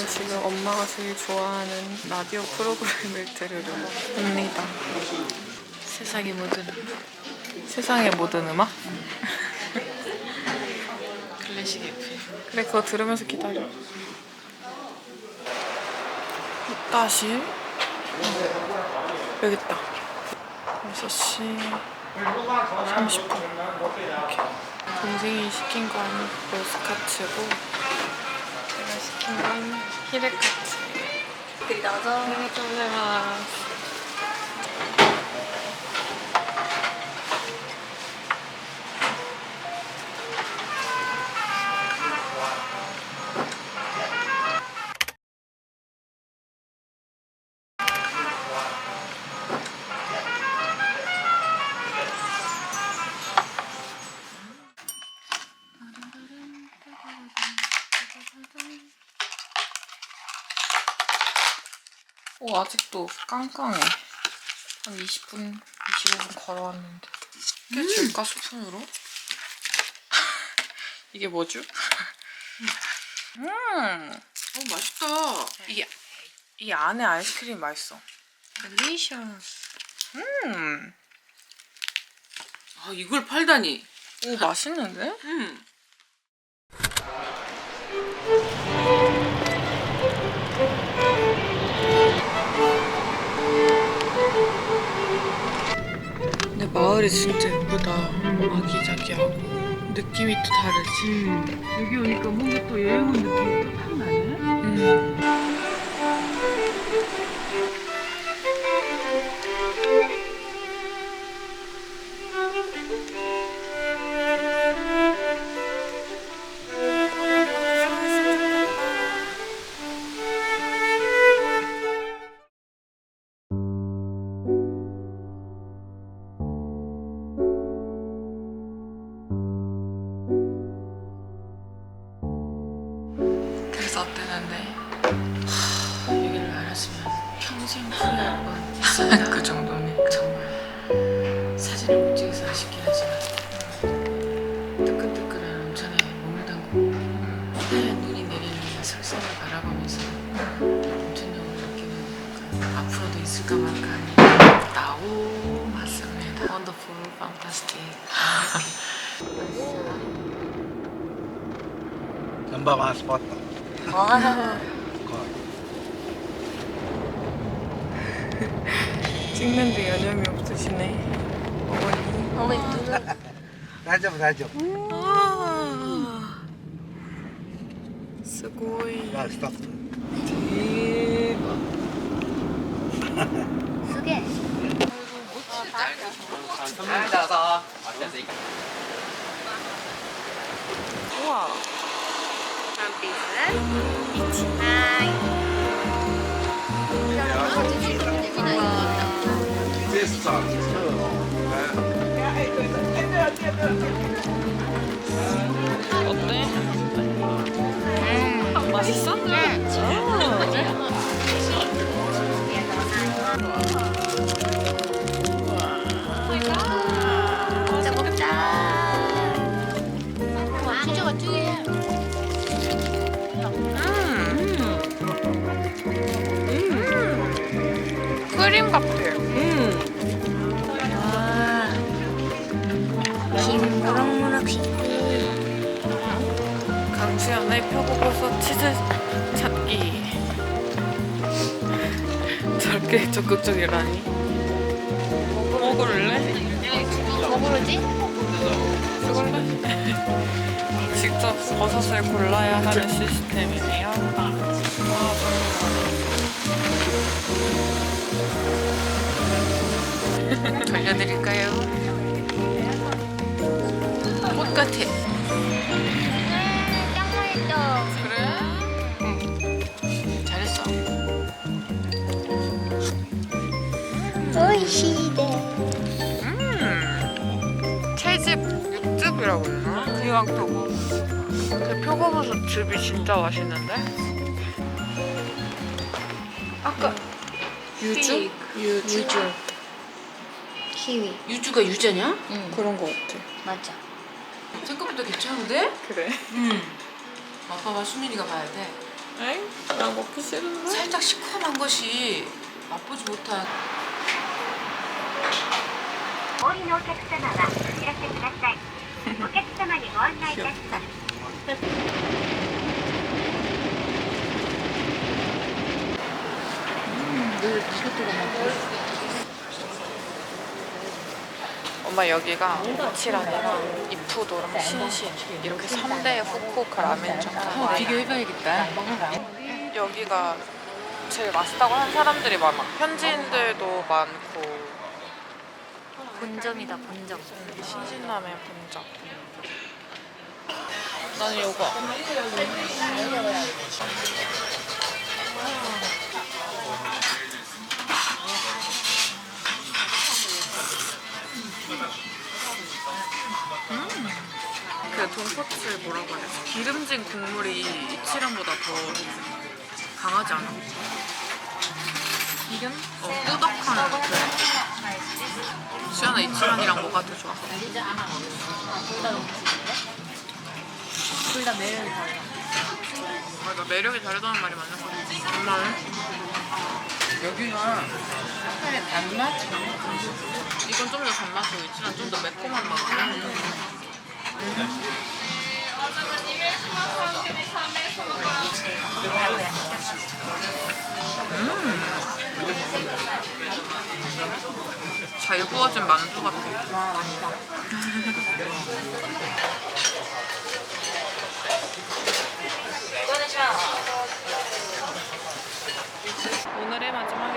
저는 지금 엄마가 제일 좋아하는 라디오 프로그램을 들으러 갑니다. 세상의 모든 세상의 모든 음악? 클래식 FM. 그래 그거 들으면서 기다려. 다시 여기 있다. 6시 30분. 이렇게. 동생이 시킨 건 로스카츠고 제가 시킨 건 히레카츠예요. 그리다가 감 오 아직도 깡깡해. 한 20분, 25분 걸어왔는데. 깨줄까 스푼으로? 이게 뭐죠? 음, 어 맛있다. 이게 이 안에 아이스크림 맛있어. 델리셔스. 음, 아 이걸 팔다니. 오 맛있는데? 음. 마을이 진짜 예쁘다. 아기자기하고 느낌이 또 다르지. 여기 오니까 뭔가 또 여행 온 느낌이 또확 나네. 음. 있을까 말까 나오 맞습니다. 원더풀 판타스틱 Saan ba mga spot? 찍는데 여념이 없으시네. 어머니. 아, 스고이. Ah, stop. 대박. 우와. 어때? 음, 맛있어? 먹자 먹자. 크림 같아. 김 무럭무럭 씹고. 강수연의 표고버섯 치즈 저렇게 적극적이라니. 먹을래? 뭐 부르지? 그걸래? 직접 버섯을 골라야 하는 시스템이네요. 돌려드릴까요? 꽃 같아. 짱 맛있어. 오이시대. 음. 채집 육즙이라고 했나? 그냥 표고. 그 표고버섯 즙이 진짜 맛있는데? 아까 유주? 유주. 키위. 유주가 유자냐? 응. 그런 거 같아. 맞아. 생각보다 괜찮은데? 그래? 응. 아빠와 수민이가 봐야 돼. 에이? 나 먹기 싫은데? 살짝 시큼한 것이 맛보지 못한 お 降りのお客様はお知らせください。お客様にご案内いたします。 엄마 여기가 이치란이랑 이푸도랑 신신 이렇게 3대 후쿠오카 라멘점 한번 비교해봐야겠다 여기가 제일 맛있다고 하는 사람들이 많아 현지인들도 많고 본점이다 본점. 신신라멘 본점 나는 요거 그 돈코츠 뭐라고 해야 지 기름진 국물이 이치란보다 더 강하지 않아? 이건? 어, 꾸덕한 그 수연아 이치란이랑 뭐가 더 좋아? 둘다 매력이 달라. 맞아 매력이 다르다는 말이 맞는 거 같아 엄마는? 여기가 약간의 단맛? 이건 좀 더 단맛이고 이치란 좀 더 매콤한 맛 잘 구워진 만두 같아. 오늘의 마지막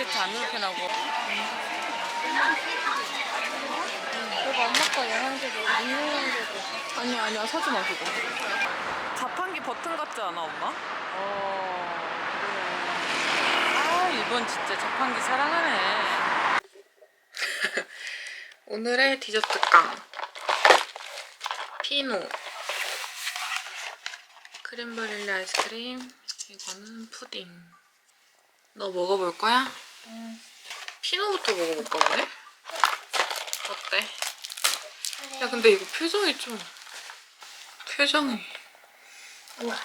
이부프로펜하고. 아세트아미노펜하고 그리고 엄마 거 영양제도 인공영양제도. 아니야 아니야 사지 마 그거. 자판기 버튼 같지 않아 엄마? 어아 이번 진짜 자판기 사랑하네. 오늘의 디저트 깡. 피노. 크림 바닐라 아이스크림 이거는 푸딩. 너 먹어볼 거야? 응 피노부터 먹어볼까 보네? 어때? 야 근데 이거 표정이 좀 표정이 우와.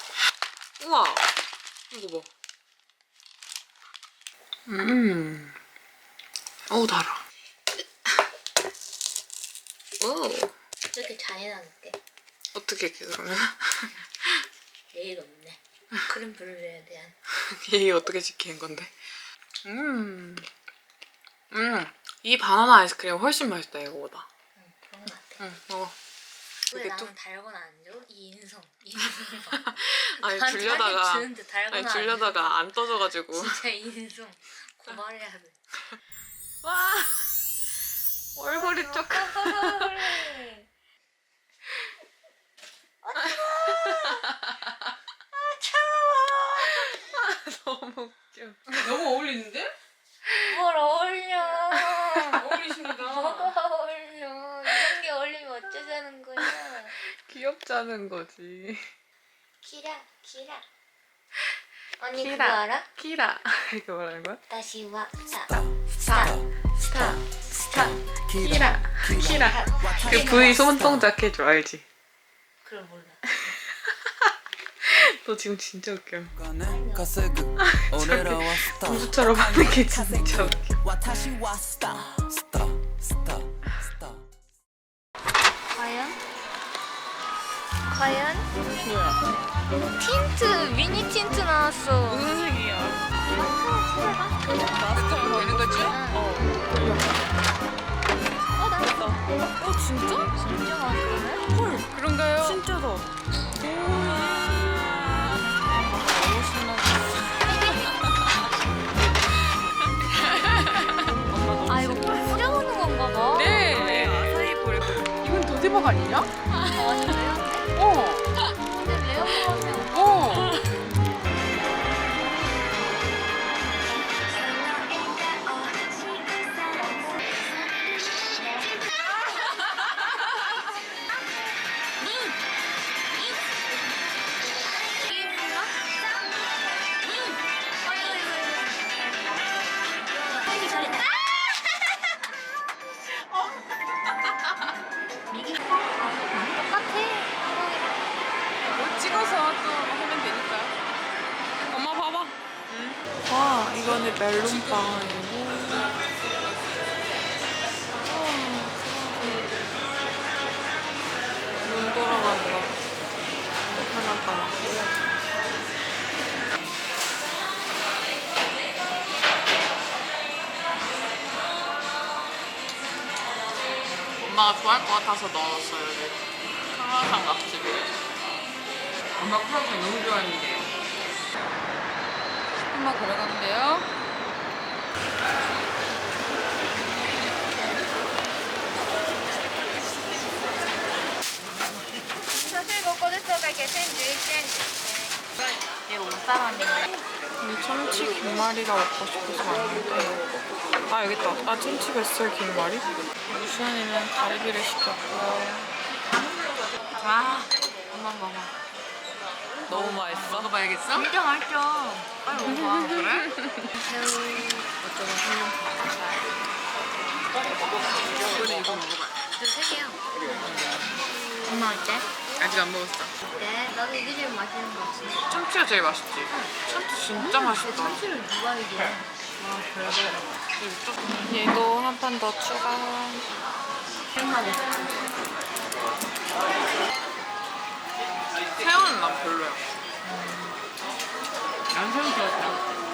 우와 이거 봐 음 어우 달아 오 이렇게 잔인한데 어떻게 그러면 예의가 없네. 크림 브룰레에 대한. 얘 어떻게 지키는 건데? 음, 음, 이 바나나 아이스크림 훨씬 맛있다 이거보다. 응, 그런 것 같아. 응, 먹어. 왜 나는 좀- 달고나 안 줘? 이 인성. 이 인성. 아니 나한테 줄려다가, 한입 주는데 달고나 아니 안 줘. 줄려다가 안 떠져가지고. 진짜 이 인성. 고발해야 돼. 와, 얼굴이 조금. 너무 웃겨. 너무 어울리는데? 뭘 어울려. 어울리십니다 뭐가 어울려. 이런 게 어울리면 어쩌자는 거야. 짜는 거지. 키라 키라. 언니 키라. 그거 알아? 키라. 이렇게 말하는 거야? 다시 와 스타 스타 스타 스타 키라 키라. 그 V 손동작 해줘 알지? 그럼 몰라. 너 지금 진짜 웃겨. 저기 공주처럼 하는 게 진짜 웃겨. 과연? 뭐야? 틴트, 미니 틴트 나왔어. 무슨 색이야? 마스터로 되는 거지? 어. 어, 나왔어. 어 진짜? 진짜 맛있네. 헐 그런가요? 진짜다. 아, 이거 뿌려놓는 건가 봐. 네. 아사히 보레. 이건 도대박 아니냐? 멜론빵이고. 눈 돌아간다. 하나 남았고. 엄마가 좋아할 것 같아서 넣어놨어요. 여기. 크루아상 낙지를. 엄마 크루아상 너무 좋아하는데. 엄마 걸어간대요. 참치 김말이가 먹고 싶어서 왔는데. 아 여기 있다. 아 참치 뱃살 김말이? 우수현이는 갈비를 시켰고. 아 엄마 먹어. 너무 맛있어? 먹어봐야겠어? 진짜 맛있어. 빨리 먹어 그래? 새우 어쩌면 훌륭 근데 이거 먹어봐. 저세 개요 엄마 어때? 아직 안 먹었어. 네 나도 이게 제일 맛있는 거 같아 참치가 제일 맛있지? 참치 진짜 맛있다. 참치를 누가 이겨 얘도 한 판 더 추가. 새우는 난 별로야. 난 새우 좋아해.